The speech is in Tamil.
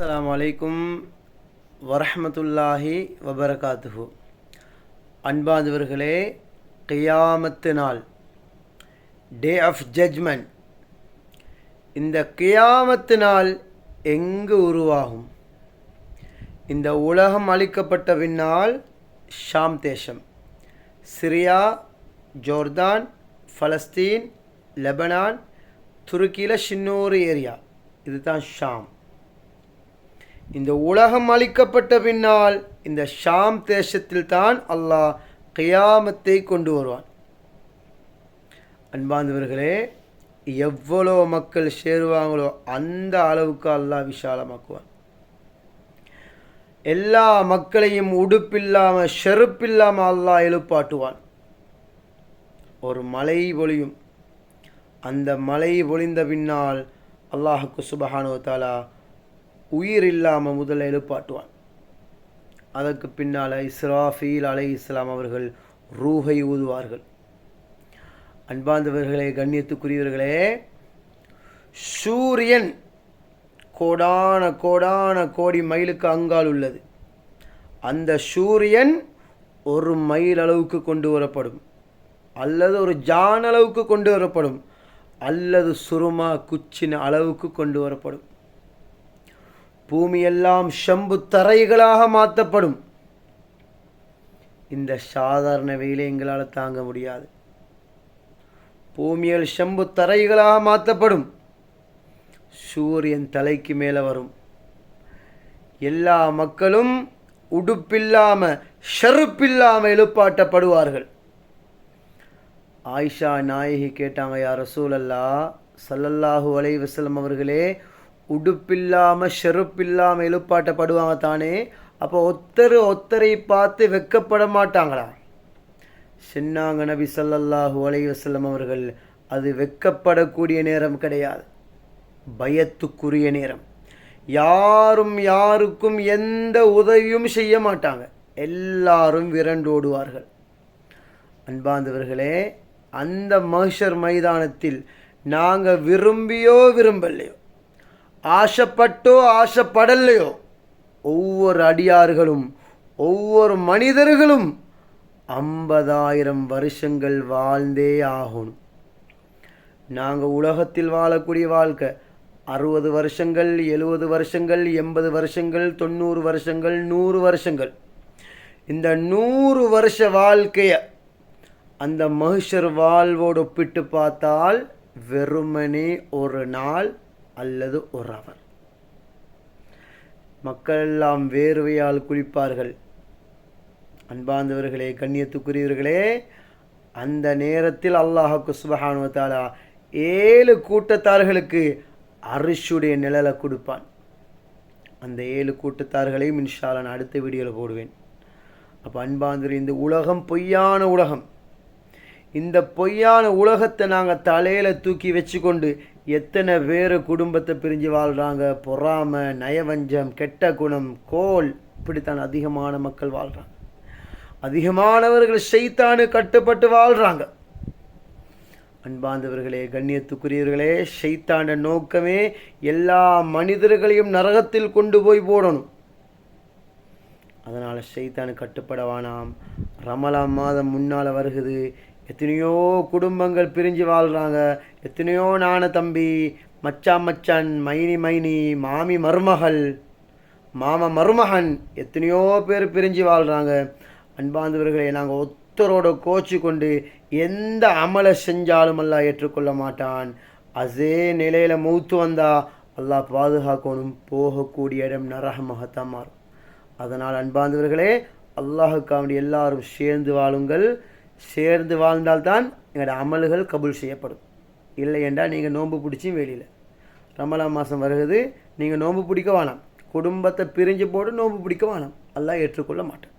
அஸ்லாம் வலைக்கும் வரஹ்மத்துல்லாஹி வபரகாத்துஹு. அன்பாந்தவர்களே கியாமத்து நாள் டே ஆஃப் ஜட்ஜ்மெண்ட் இந்த கியாமத்து நாள் எங்கு உருவாகும்? இந்த உலகம் அளிக்கப்பட்ட பின்னால் ஷாம் தேசம் சிரியா ஜோர்தான் ஃபலஸ்தீன் லெபனான் துருக்கியில் ஷின்னூர் ஏரியா. இதுதான் ஷாம். இந்த உலகம் அளிக்கப்பட்ட பின்னால் இந்த ஷாம் தேசத்தில் தான் அல்லாஹ் கியாமத்தை கொண்டு வருவான். அன்பாந்தவர்களே எவ்வளோ மக்கள் சேருவாங்களோ அந்த அளவுக்கு அல்லாஹ் விஷாலமாக்குவான் எல்லா மக்களையும் உடுப்பில்லாமல் செருப்பில்லாமல் அல்லாஹ் எழுப்பாட்டுவான். ஒரு மழை பொழியும். அந்த மழை பொழிந்த பின்னால் அல்லாஹுக்கு சுபஹானுவத்தாலா உயிர் இல்லாமல் முதல்ல எழுப்பாட்டுவான். அதற்கு பின்னால் இஸ்ராஃபீல் அலை இஸ்லாம் அவர்கள் ரூஹை ஊதுவார்கள். அன்பாந்தவர்களே கண்ணியத்துக்குரியவர்களே சூரியன் கோடான கோடான கோடி மைலுக்கு அங்கால் உள்ளது. அந்த சூரியன் ஒரு மைல் அளவுக்கு கொண்டு வரப்படும். அல்லது ஒரு ஜான் அளவுக்கு கொண்டு வரப்படும். அல்லது சுருமா குச்சின அளவுக்கு கொண்டு வரப்படும். பூமியெல்லாம் ஷம்பு தரைகளாக மாற்றப்படும். இந்த சாதாரண வெயிலை எங்களால் தாங்க முடியாது. பூமியில் ஷம்பு தரைகளாக மாற்றப்படும். சூரியன் தலைக்கு மேலே வரும். எல்லா மக்களும் உடுப்பில்லாமல் ஷருப்பில்லாமல் எழுப்பாட்டப்படுவார்கள். ஆயிஷா நாயகி கேட்டாங்க யார் ரசூலல்லா சல்லல்லாஹு அலைவசலம் அவர்களே உடுப்பில்லாமல் செருப்பில்லாமல் எழுப்பாட்டப்படுவாங்க தானே? அப்போ ஒத்தர் ஒத்தரை பார்த்து வெக்கப்பட மாட்டாங்களா? சின்னாங்க நபி சல்லல்லாஹு அலை வசல்லம் அவர்கள் அது வெக்கப்படக்கூடிய நேரம் கிடையாது. பயத்துக்குரிய நேரம். யாரும் யாருக்கும் எந்த உதவியும் செய்ய மாட்டாங்க. எல்லாரும் விரண்டோடுவார்கள் அன்பாந்தவர்களே அந்த மகஷர் மைதானத்தில் நாங்கள் விரும்பியோ விரும்பலையோ ஆசைப்பட்டோ ஆசைப்படலையோ ஒவ்வொரு அடியார்களும் ஒவ்வொரு மனிதர்களும் ஐம்பதாயிரம் வருஷங்கள் வாழ்ந்தே ஆகணும். நாங்கள் உலகத்தில் வாழக்கூடிய வாழ்க்கை அறுபது வருஷங்கள் எழுபது வருஷங்கள் எண்பது வருஷங்கள் தொண்ணூறு வருஷங்கள் நூறு வருஷங்கள். இந்த நூறு வருஷ வாழ்க்கையை அந்த மகிஷர் வாழ்வோடு ஒப்பிட்டு பார்த்தால் வெறுமனே ஒரு நாள் அல்லது ஒரு அவர். மக்கள் எல்லாம் வேர்வையால் குளிப்பார்கள். அன்பார்ந்தவர்களே கண்ணியத்துக்குரியவர்களே அந்த நேரத்தில் அல்லாஹுக்கு சுபஹானுவத்தாலா ஏழு கூட்டத்தார்களுக்கு அரிஷுடைய நிழலை கொடுப்பான். அந்த ஏழு கூட்டத்தார்களையும் இன்ஷால நான் அடுத்த வீடியோவில் போடுவேன். அப்போ அன்பாந்தர் இந்த உலகம் பொய்யான உலகம். இந்த பொய்யான உலகத்தை நாங்கள் தலையில் தூக்கி வச்சு கொண்டு எத்தனை பேர் குடும்பத்தை பிரிஞ்சு வாழ்கிறாங்க பொறாமை நயவஞ்சம் கெட்ட குணம் கோல் இப்படித்தான் அதிகமான மக்கள் வாழ்கிறாங்க அதிகமானவர்கள் செய்தானு கட்டுப்பட்டு வாழ்கிறாங்க அன்பாந்தவர்களே கண்ணியத்துக்குரியவர்களே ஷைத்தாண்ட நோக்கமே எல்லா மனிதர்களையும் நரகத்தில் கொண்டு போய் போடணும். அதனால் செய்தானு கட்டுப்பட வேணாம். ரமலான் மாதம் முன்னால் வருகுது. எத்தனையோ குடும்பங்கள் பிரிஞ்சு வாழ்கிறாங்க எத்தனையோ நான தம்பி மச்சான் மச்சான் மைனி மைனி மாமி மருமகள் மாம மருமகன் எத்தனையோ பேர் பிரிஞ்சு வாழ்கிறாங்க அன்பாந்தவர்களை நாங்கள் ஒத்தரோட கோச்சு கொண்டு எந்த அமலை செஞ்சாலும் அல்லா ஏற்றுக்கொள்ள மாட்டான். அதே நிலையில் மூத்து வந்தால் அல்லாஹ் பாதுகாக்கணும். போகக்கூடிய இடம் நரகமாகத்தான் மாறும். அதனால் அன்பாந்தவர்களே அல்லாஹுக்காண்டி எல்லாரும் சேர்ந்து வாழுங்கள். சேர்ந்து வாழ்ந்தால்தான் எங்களோட அமல்கள் கபூல் செய்யப்படும். இல்லை என்றால் நீங்கள் நோன்பு பிடிச்சும் வெளியில். ரமலான் மாதம் வருகிறது. நீங்கள் நோன்பு பிடிக்க வேணாம். குடும்பத்தை பிரிஞ்சு போட்டு நோன்பு பிடிக்க வேணாம். எல்லாம் ஏற்றுக்கொள்ள மாட்டேன்.